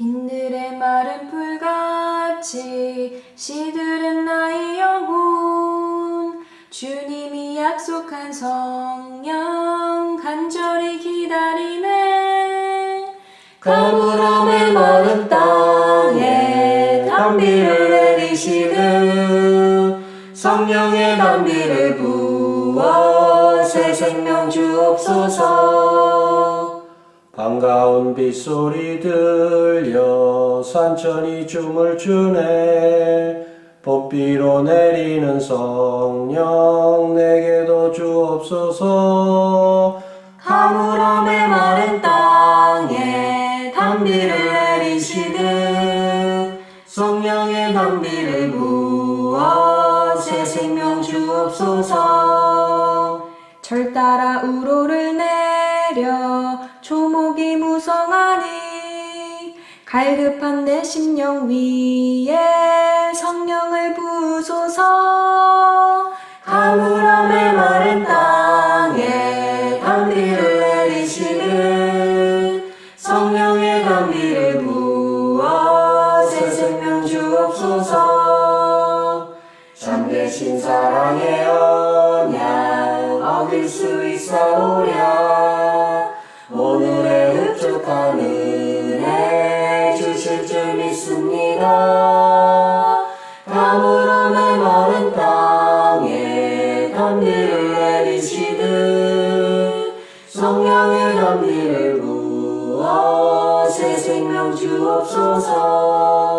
빈들의 마른 풀같이 시들은 나의 영혼. 주님이 약속한 성령 간절히 기다리네. 가물함의 마른 땅에 담비를 내리시듯 성령의 담비를 부어 새 생명 주옵소서 반가운 빗소리 들려 산천이 춤을 추네. 봄비로 내리는 성령 내게도 주옵소서. 가물함의 마른 땅에 담비를 내리시듯 성령의 담비를 부어 새 생명 주옵소서. 절 따라 우로를 내려 갈급한 내 심령 위에 성령을 부소서. 가물함의 마른 땅에 담비를 내리시듯 성령의 담비를 부어 새 생명 주옵소서. 참되신 사랑의 언약 얻을 수 있사오랴. 오늘 줄 믿습니다. 가물함의 마른 땅에 담비를 내리시듯 성령의 담비를 부어 새 생명 주옵소서